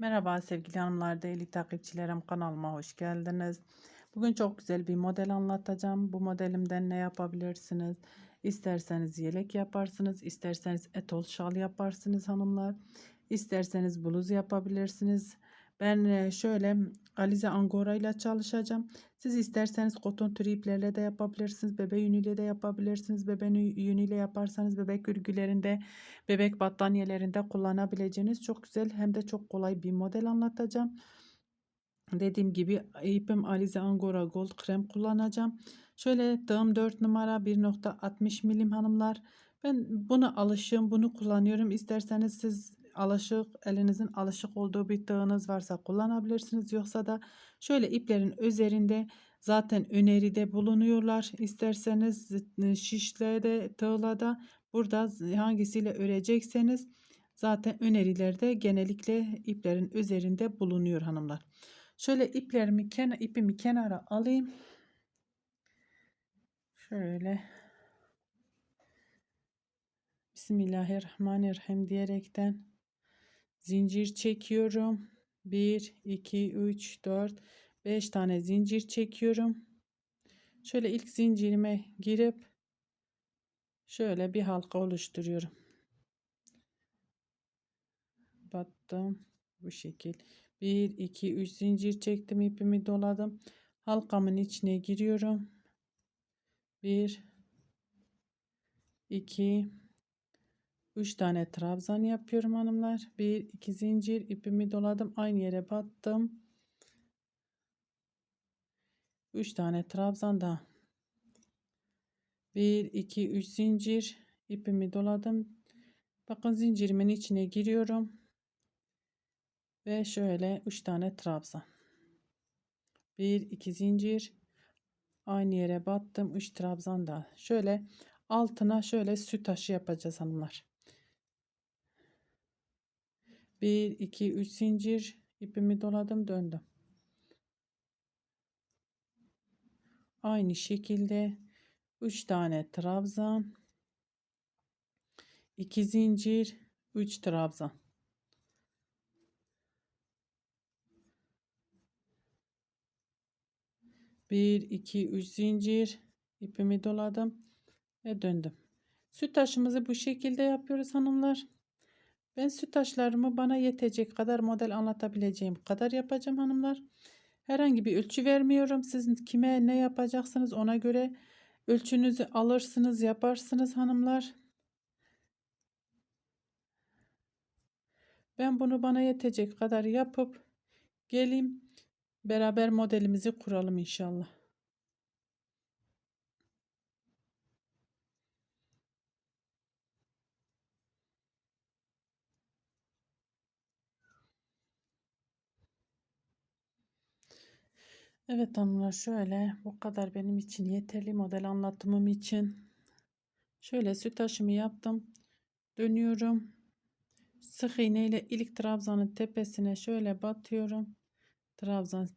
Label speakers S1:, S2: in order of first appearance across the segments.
S1: Merhaba sevgili hanımlar, değerli takipçilerim kanalıma hoş geldiniz. Bugün çok güzel bir model anlatacağım. Bu modelimden ne yapabilirsiniz? İsterseniz yelek yaparsınız, isterseniz etol şal yaparsınız hanımlar. İsterseniz bluz yapabilirsiniz. Ben e, şöyle Alize Angora ile çalışacağım. Siz isterseniz koton tür iplerle de yapabilirsiniz. Bebe yünüyle de yapabilirsiniz. Bebe yünüyle yaparsanız bebek örgülerinde, bebek battaniyelerinde kullanabileceğiniz çok güzel hem de çok kolay bir model anlatacağım. Dediğim gibi ipim Alize Angora Gold krem kullanacağım. Şöyle tığım 4 numara 1.60 milim hanımlar. Ben bunu alışım bunu kullanıyorum. İsterseniz siz alışık elinizin alışık olduğu bir tığınız varsa kullanabilirsiniz. Yoksa da şöyle iplerin üzerinde zaten öneride bulunuyorlar. İsterseniz şişle de tığla da burada hangisiyle örecekseniz zaten önerilerde genellikle iplerin üzerinde bulunuyor hanımlar. Şöyle iplerimi ipimi kenara alayım. Şöyle Bismillahirrahmanirrahim diyerekten zincir çekiyorum. 1 2 3 4 5 tane zincir çekiyorum. Şöyle ilk zincirime girip şöyle bir halka oluşturuyorum. Battım bu şekil. 1 2 3 zincir çektim ipimi doladım. Halkamın içine giriyorum. 1 2 3 tane trabzan yapıyorum hanımlar. 1 2 zincir ipimi doladım. Aynı yere battım. 3 tane trabzan da 1 2 3 zincir ipimi doladım. Bakın zincirimin içine giriyorum. Ve şöyle 3 tane trabzan. 1 2 zincir aynı yere battım. 3 trabzan da. Şöyle altına şöyle süt taşı yapacağız hanımlar. 1 2 3 zincir ipimi doladım döndüm. Aynı şekilde 3 tane trabzan 2 zincir 3 trabzan bir iki üç zincir ipimi doladım ve döndüm. Süt taşımızı bu şekilde yapıyoruz hanımlar. Ben süt taşlarımı bana yetecek kadar model anlatabileceğim kadar yapacağım hanımlar. Herhangi bir ölçü vermiyorum. Siz kime ne yapacaksınız ona göre ölçünüzü alırsınız yaparsınız hanımlar. Ben bunu bana yetecek kadar yapıp geleyim. Beraber modelimizi kuralım inşallah. Evet hanımlar şöyle bu kadar benim için yeterli model anlatımım için. Şöyle süt taşımı yaptım. Dönüyorum. Sık iğne ile ilk trabzanın tepesine şöyle batıyorum. Trabzanların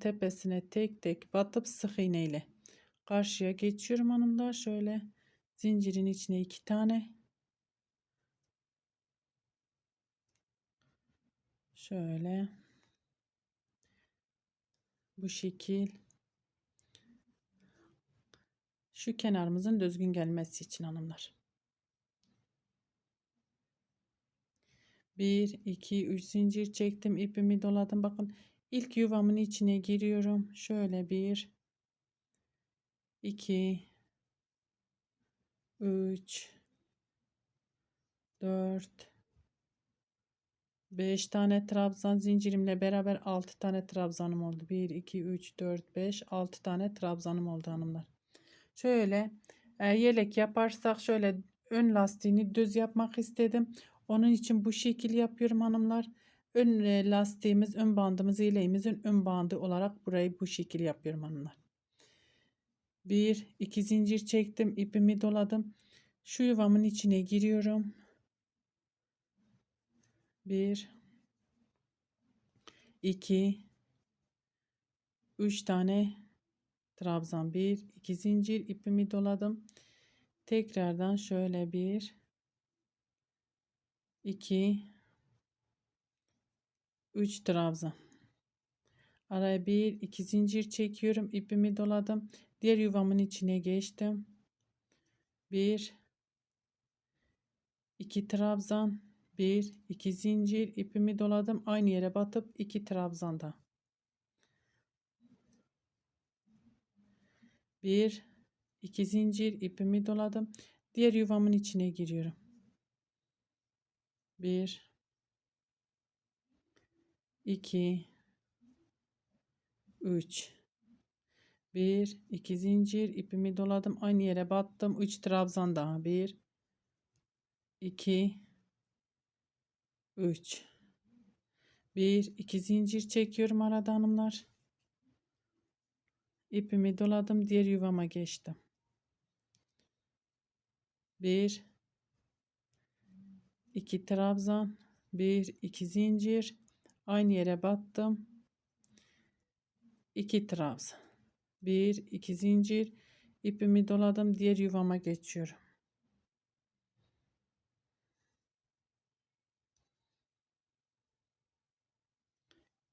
S1: tepesine tek tek batıp sık iğne ile karşıya geçiyorum hanımlar. Şöyle zincirin içine iki tane. Şöyle bu şekil. Şu kenarımızın düzgün gelmesi için hanımlar. 1 2 3 zincir çektim ipimi doladım. Bakın ilk yuvamın içine giriyorum. Şöyle 1 2 3 4 5 tane trabzan zincirimle beraber 6 tane trabzanım oldu. 1, 2, 3, 4, 5, 6 tane trabzanım oldu hanımlar. Şöyle e, yelek yaparsak şöyle ön lastiğini düz yapmak istedim. Onun için bu şekil yapıyorum hanımlar. Ön e, lastiğimiz, ön bandımız ileğimizin ön bandı olarak burayı bu şekil yapıyorum hanımlar. 1, 2 zincir çektim. ipimi doladım. Şu yuvamın içine giriyorum. 1 2 3 tane trabzan. 1 2 zincir ipimi doladım. Tekrardan şöyle 1 2 3 trabzan. Araya bir iki zincir çekiyorum. ipimi doladım. Diğer yuvamın içine geçtim. 1 2 trabzan, 1 2 zincir ipimi doladım. Aynı yere batıp 2 trabzan da. 1 2 zincir ipimi doladım. Diğer yuvamın içine giriyorum. 1 2 3 1 2 zincir ipimi doladım. Aynı yere battım. 3 trabzan daha. 1 2 3 1 2 zincir çekiyorum arada hanımlar. İpimi doladım. Diğer yuvama geçtim. 1 2 trabzan 1 2 zincir aynı yere battım 2 trabzan 1 2 zincir ipimi doladım diğer yuvama geçiyorum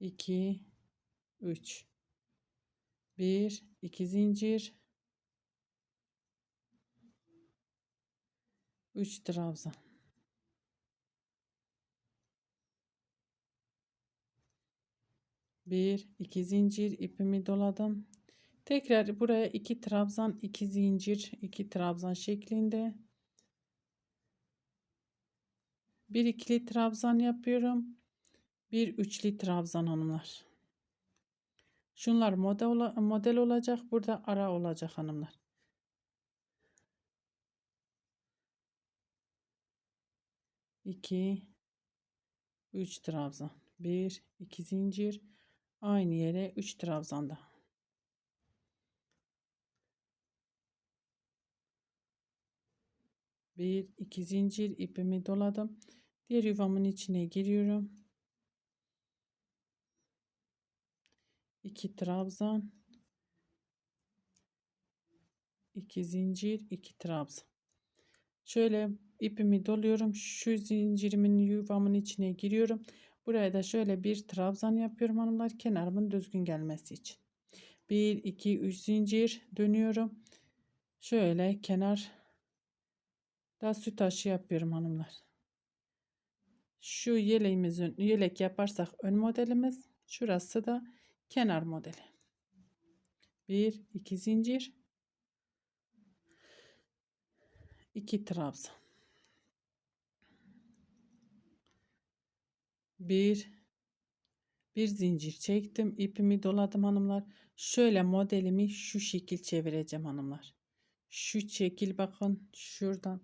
S1: iki üç. Bir iki zincir. Üç trabzan. Bir iki zincir ipimi doladım. Tekrar buraya iki trabzan iki zincir iki trabzan şeklinde. Bir ikili trabzan yapıyorum bir üçlü trabzan hanımlar. Şunlar model, model olacak burada ara olacak hanımlar. 2 3 trabzan 1 2 zincir. Aynı yere 3 trabzan da. Bir iki zincir ipimi doladım. Diğer yuvamın içine giriyorum 2 trabzan. 2 zincir 2 trabzan. Şöyle ipimi doluyorum. Şu zincirimin yuvamın içine giriyorum. Buraya da şöyle bir trabzan yapıyorum hanımlar kenarımın düzgün gelmesi için. 1 2 3 zincir dönüyorum. Şöyle kenar da süt taşı yapıyorum hanımlar. Şu yeleğimizin yelek yaparsak ön modelimiz. Şurası da kenar modeli. 1 2 zincir. 2 trabzan. Bir bir zincir çektim ipimi doladım hanımlar. Şöyle modelimi şu şekil çevireceğim hanımlar. Şu şekil bakın şuradan.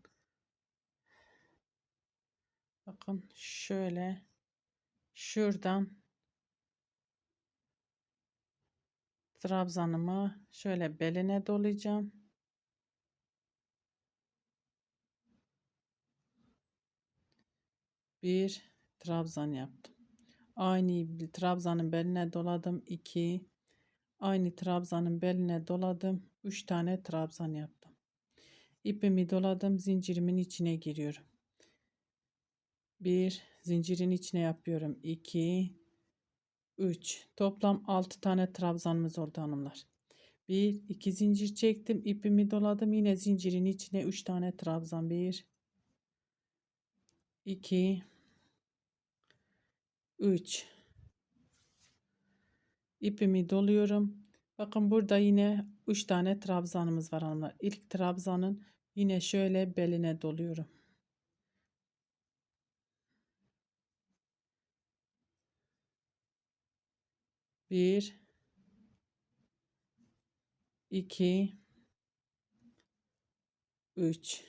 S1: Bakın şöyle şuradan trabzanımı şöyle beline dolayacağım bir trabzan yaptım. Aynı trabzanın beline doladım. 2 aynı trabzanın beline doladım. 3 tane trabzan yaptım. İpimi doladım. Zincirimin içine giriyorum. 1 zincirin içine yapıyorum. 2 3 toplam 6 tane trabzanımız oldu hanımlar. 1 2 zincir çektim. ipimi doladım. Yine zincirin içine 3 tane trabzan. 1 2 3 ipimi doluyorum. Bakın burada yine 3 tane trabzanımız var hanımlar. İlk trabzanın yine şöyle beline doluyorum. Bir, iki, üç.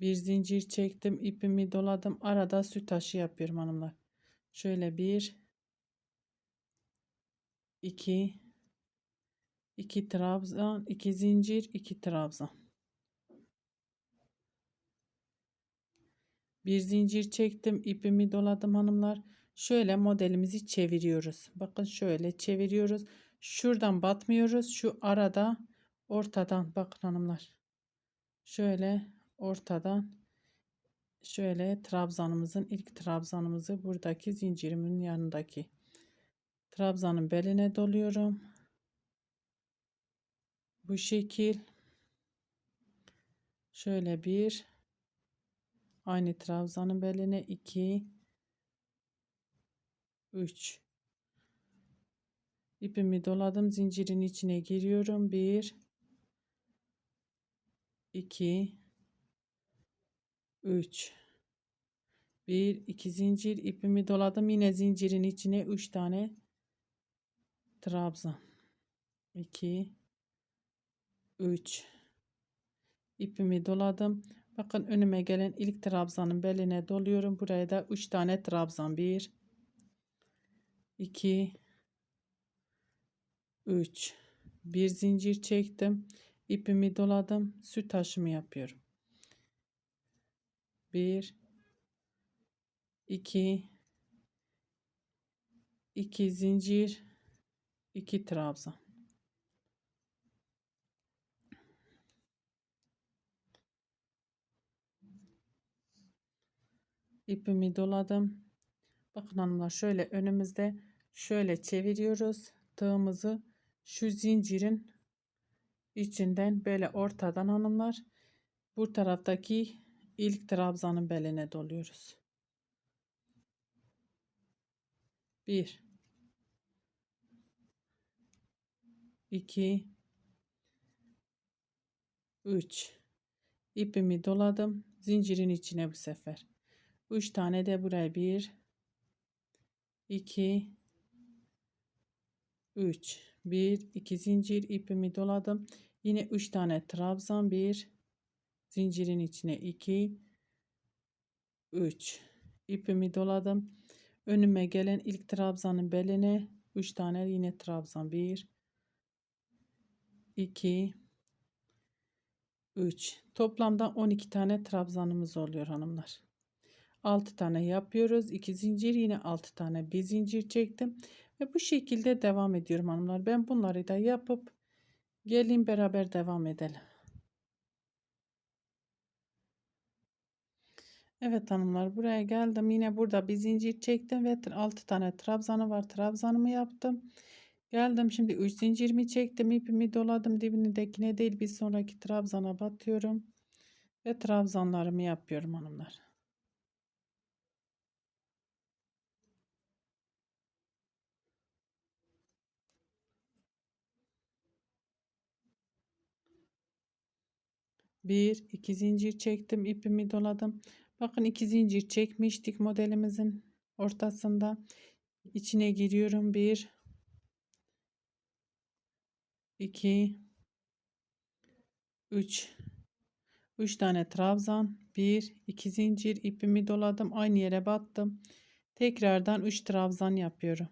S1: Bir zincir çektim. ipimi doladım. Arada süt taşı yapıyorum hanımlar. Şöyle bir iki iki trabzan iki zincir iki trabzan bir zincir çektim ipimi doladım hanımlar. Şöyle modelimizi çeviriyoruz. Bakın şöyle çeviriyoruz. Şuradan batmıyoruz. Şu arada ortadan bakın hanımlar. Şöyle ortadan şöyle trabzanımızın ilk trabzanımızı buradaki zincirimin yanındaki trabzanın beline doluyorum. Bu şekil. Şöyle bir aynı trabzanın beline 2 3 ipimi doladım zincirin içine giriyorum. 1 2 3 1 2 zincir. İpimi doladım yine zincirin içine 3 tane trabzan. 2 3 ipimi doladım bakın önüme gelen ilk trabzanın beline doluyorum. Buraya da 3 tane trabzan. 1 2 3 bir zincir çektim. İpimi doladım. Süt taşımı yapıyorum. 1 2 2 zincir 2 trabzan ipimi doladım. Bakın hanımlar şöyle önümüzde şöyle çeviriyoruz. Tığımızı şu zincirin içinden böyle ortadan hanımlar bu taraftaki ilk trabzanın beline doluyoruz. 1 2 3 ipimi doladım. Zincirin içine bu sefer 3 tane de buraya. 1 2 3 1 2 zincir ipimi doladım. Yine 3 tane trabzan. 1 zincirin içine 2 3 ipimi doladım. Önüme gelen ilk trabzanın beline 3 tane yine trabzan. 1 2 3 toplamda 12 tane trabzanımız oluyor hanımlar 6 tane yapıyoruz 2 zincir yine 6 tane bir zincir çektim ve bu şekilde devam ediyorum hanımlar ben bunları da yapıp gelin beraber devam edelim Evet hanımlar buraya geldim. Yine burada bir zincir çektim ve 6 tane trabzanı var. Trabzanımı yaptım. Geldim şimdi 3 zincirimi çektim. ipimi doladım. Dibindekine değil bir sonraki trabzana batıyorum. Ve trabzanlarımı yapıyorum hanımlar. Bir, iki zincir çektim, ipimi doladım. Bakın iki zincir çekmiştik modelimizin ortasında. İçine giriyorum. Bir, iki, üç. Üç tane trabzan. Bir, iki zincir ipimi doladım. Aynı yere battım. Tekrardan üç trabzan yapıyorum.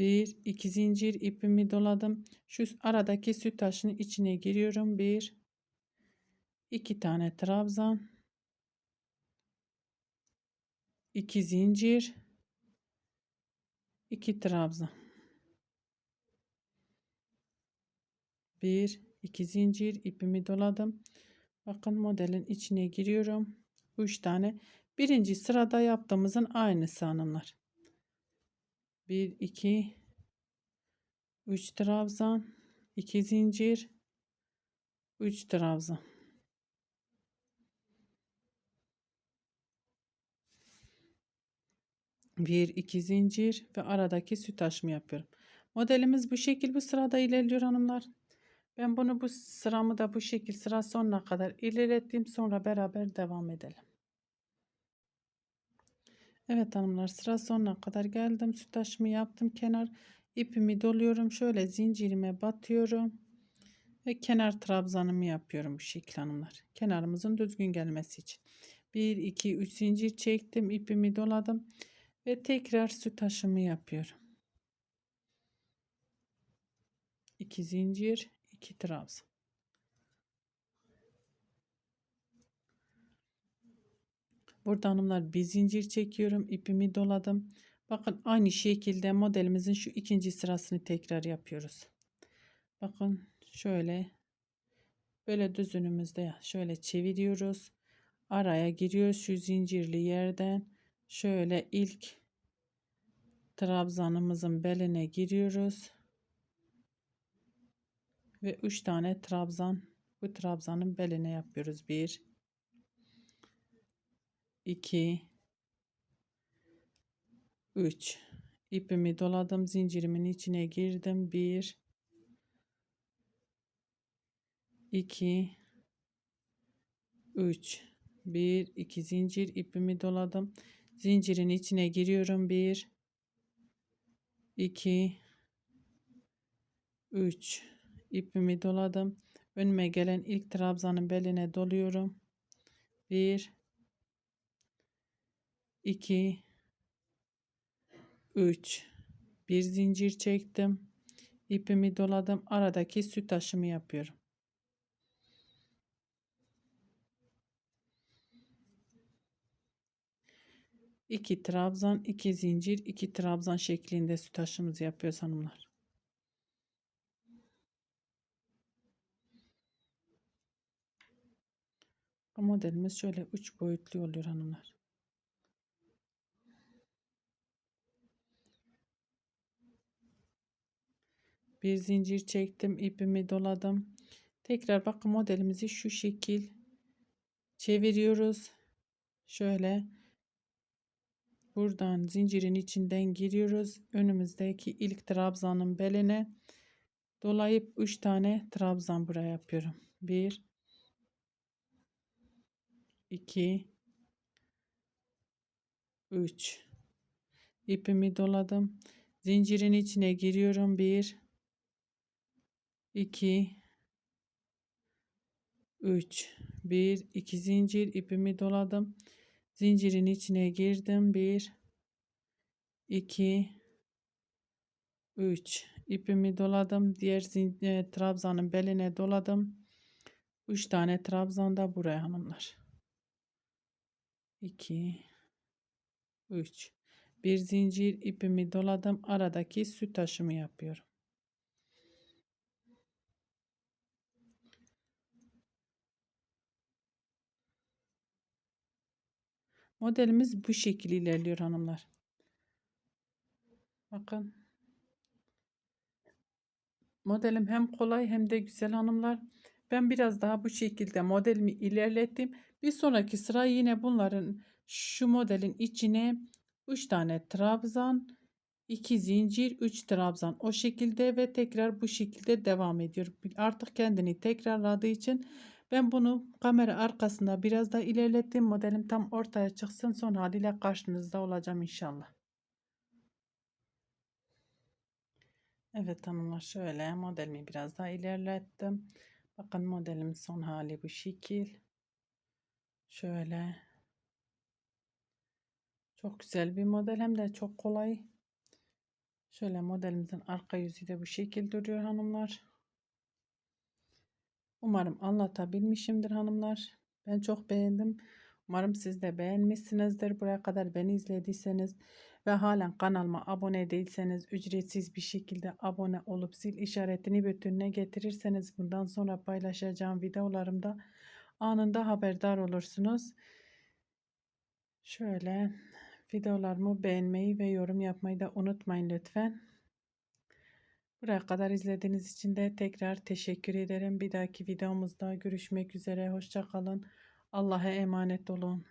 S1: Bir, iki zincir ipimi doladım. Şu aradaki süt taşının içine giriyorum. Bir, 2 tane trabzan. 2 zincir. 2 trabzan. 1 2 zincir ipimi doladım. Bakın modelin içine giriyorum. 3 tane. Birinci sırada yaptığımızın aynısı hanımlar 1 2 3 trabzan 2 zincir 3 trabzan bir iki zincir ve aradaki süt açımı yapıyorum. Modelimiz bu şekil bu sırada ilerliyor hanımlar. Ben bunu bu sıramı da bu şekil sıra sonuna kadar ilerlettim. Sonra beraber devam edelim. Evet hanımlar sıra sonuna kadar geldim. Süt açımı yaptım. Kenar ipimi doluyorum. Şöyle zincirime batıyorum. Ve kenar trabzanımı yapıyorum bu şekil hanımlar. Kenarımızın düzgün gelmesi için. 1 2 3 zincir çektim. ipimi doladım ve tekrar süt taşımı yapıyorum. 2 zincir, 2 trabzan. Burada hanımlar bir zincir çekiyorum. ipimi doladım. Bakın aynı şekilde modelimizin şu ikinci sırasını tekrar yapıyoruz. Bakın şöyle Böyle düzünümüzde şöyle çeviriyoruz. Araya giriyoruz şu zincirli yerden. Şöyle ilk trabzanımızın beline giriyoruz. Ve 3 tane trabzan bu trabzanın beline yapıyoruz. 1 2 3 ipimi doladım zincirimin içine girdim. 1 2 3 1 2 zincir ipimi doladım. Zincirin içine giriyorum. 1 2 3 ipimi doladım. Önüme gelen ilk trabzanın beline doluyorum. 1 2 3 bir zincir çektim. İpimi doladım. Aradaki süt taşımı yapıyorum. İki trabzan iki zincir iki trabzan şeklinde süt taşımızı yapıyoruz hanımlar. Modelimiz şöyle üç boyutlu oluyor hanımlar. Bir zincir çektim ipimi doladım. Tekrar bakın modelimizi şu şekil çeviriyoruz. Şöyle. Buradan zincirin içinden giriyoruz. Önümüzdeki ilk trabzanın beline dolayıp 3 tane trabzan buraya yapıyorum. 1 2 3 ipimi doladım. Zincirin içine giriyorum. 1 2 3 1 2 zincir ipimi doladım. Zincirin içine girdim. 1 2 3 ipimi doladım. Diğer e, trabzanın beline doladım. 3 tane trabzan da buraya hanımlar. 2 3 bir zincir ipimi doladım. Aradaki süt taşımı yapıyorum Modelimiz bu şekilde ilerliyor hanımlar. Bakın. Modelim hem kolay hem de güzel hanımlar. Ben biraz daha bu şekilde modelimi ilerlettim. Bir sonraki sıra yine bunların şu modelin içine 3 tane trabzan, 2 zincir, 3 trabzan o şekilde ve tekrar bu şekilde devam ediyor. Artık kendini tekrarladığı için ben bunu kamera arkasında biraz da ilerlettim. Modelim tam ortaya çıksın. Son haliyle karşınızda olacağım inşallah. Evet hanımlar şöyle modelimi biraz daha ilerlettim. Bakın modelimin son hali bu şekil. Şöyle. Çok güzel bir model hem de çok kolay. Şöyle modelimizin arka yüzü de bu şekil duruyor hanımlar. Umarım anlatabilmişimdir hanımlar. Ben çok beğendim. Umarım siz de beğenmişsinizdir. Buraya kadar beni izlediyseniz ve halen kanalıma abone değilseniz ücretsiz bir şekilde abone olup zil işaretini bütününe getirirseniz bundan sonra paylaşacağım videolarımda anında haberdar olursunuz. Şöyle videolarımı beğenmeyi ve yorum yapmayı da unutmayın lütfen. Buraya kadar izlediğiniz için de tekrar teşekkür ederim. Bir dahaki videomuzda görüşmek üzere. Hoşçakalın. Allah'a emanet olun.